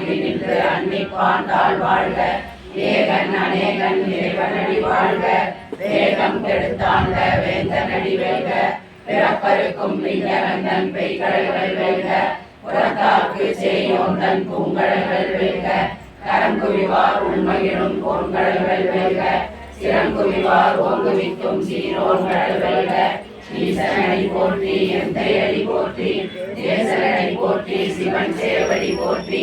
தாங்கி வாழ்க அன்னிப்பான் தாழ் வாழ்க. ஏகன் அநேகன் இறைவனடி வாழ்க. வேகம் கெடுத்தாண்ட வேந்தனடி வேக பிறப்பருக்கும் விஞ்ஞகந்தன் பெய்கடல்கள் வேக புறத்தாக்கு செய்யோந்தன் பூங்கடல்கள் வேக கரங்குவிவார் உண்மையிலும் பொன்கடல்கள் வேக சிறங்குவிவார் ஓங்குவிக்கும் சீரோன்கடல் வேக ஈசனடி போற்றி எந்தையடி போற்றி தேசனடி போற்றி சிவன் சேவடி போற்றி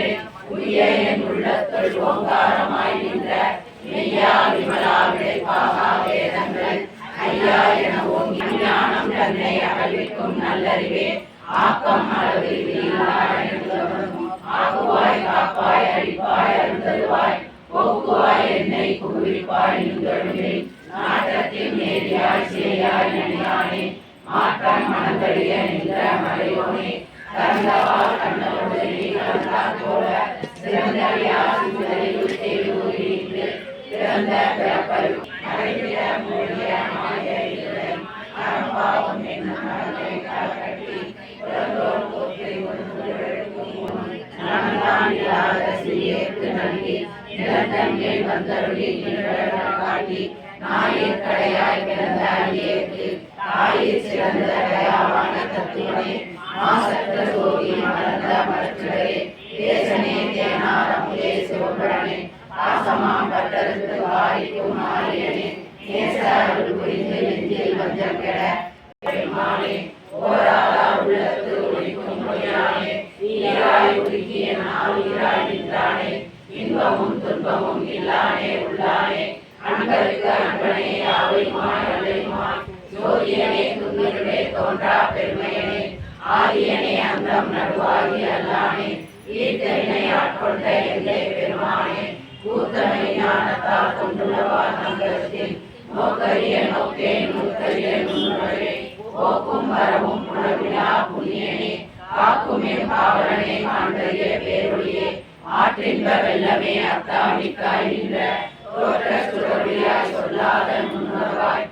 மதுமலை என் உள்ளத்துள் ஓங்காரமாய் நின்ற மெய்யா விமலா விளைப்பாகா வேதங்கள் ஐயா என ஓங்கி ஞானம் தன்னை அகழ்விக்கும் நல்லறிவே ஆக்கம் அளவில் ஆகுவாய் காப்பாய் அழிப்பாய் அருந்தருவாய் போக்குவாய் என்னை குவிப்பாய் நின்றொழுமே நாட்டத்தில் நேரியாய் சேயாய் நனியானே மாற்றம் மனங்கடிய நின்ற மலையோனே கலந்தவால் கண்ணோடு நீ கலந்தார் போல சிறந்தறியா சிந்தனையில் தேடி நின்று பிறந்த பிறப்பரு மூடிய மாய இல்லை அறம்பாவம் மனதை கட்டி பிறந்தோர் இல்லாத சிறியேற்கு நிலத்தன்மை வந்தருளி காட்டி நாயிற் கடையாய் பிறந்த அடியேற்கு சிறந்த தயாவான தத்துவனே மாசற்ற சோதி மலர்ந்த மலச்சுடரே தேசனே தேனாரமுதே சிவபுரணே பாசமாம் பட்டருக்கு வாரிக்கும் மாரியனே நேச அருள் புரிந்து நெஞ்சில் வஞ்சம் கெட பெருமானே ஓராளா உள்ளத்து ஒழிக்கும் பொய்யானே ஈராய் உருகிய நாள் ஈராய் நின்றானே இன்பமும் துன்பமும் இல்லானே உள்ளானே அன்பருக்கு அன்பனே ஜோதியனே தோன்றா பெருமையனே ஆகியனை அந்தம் நடுவாகி அல்லானே ஈர்த்தனை ஆட்கொண்ட எல்லை பெருமானே கூத்தனை ஞானத்தால் கொண்டுள்ளவா தங்கத்தில். நோக்கரிய நோக்கே நோக்கரிய நுண்ணுணரே போக்கும் வரவும் உணவினா புண்ணியனே காக்குமே என் காண்டறிய காண்பறிய பேரொழியே. ஆற்றின்ப வெள்ளமே அத்தாமிக்காய் நின்ற தோற்ற சுரவியாய் சொல்லாத முன்னோர்வாய்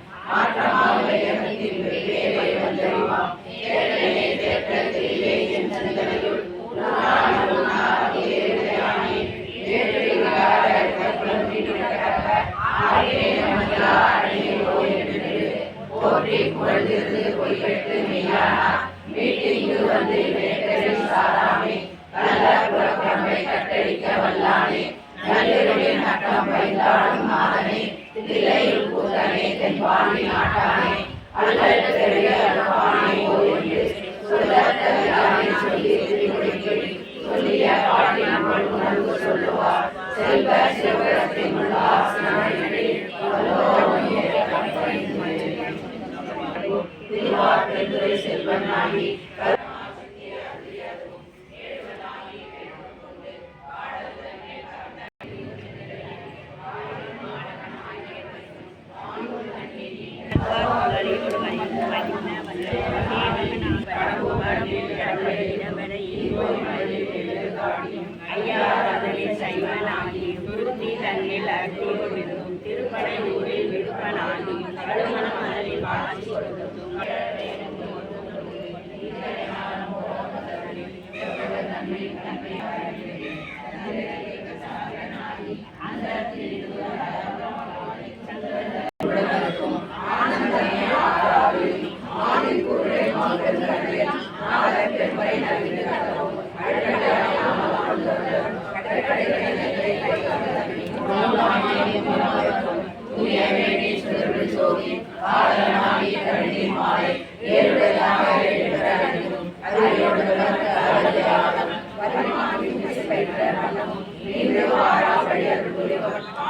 இருந்து பொய்கட்டு மெய்யானார் வீட்டிற்கு வந்து வேட்டரை சாராமே நல்ல புறப்பமை கட்டளிக்க வல்லானே நள்ளிரவே நட்டம் வைத்தாடும் மாதனே தில்லையில் கூத்தனே தென்பாண்டி நாட்டானே அல்லது திருப்படை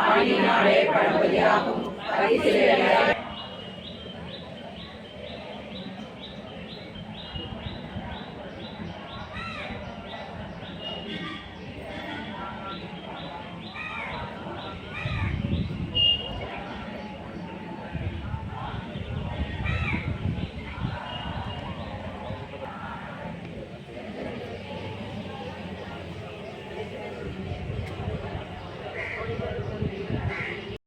ஆணினாலே பழமொழியாகும் பரிசிலே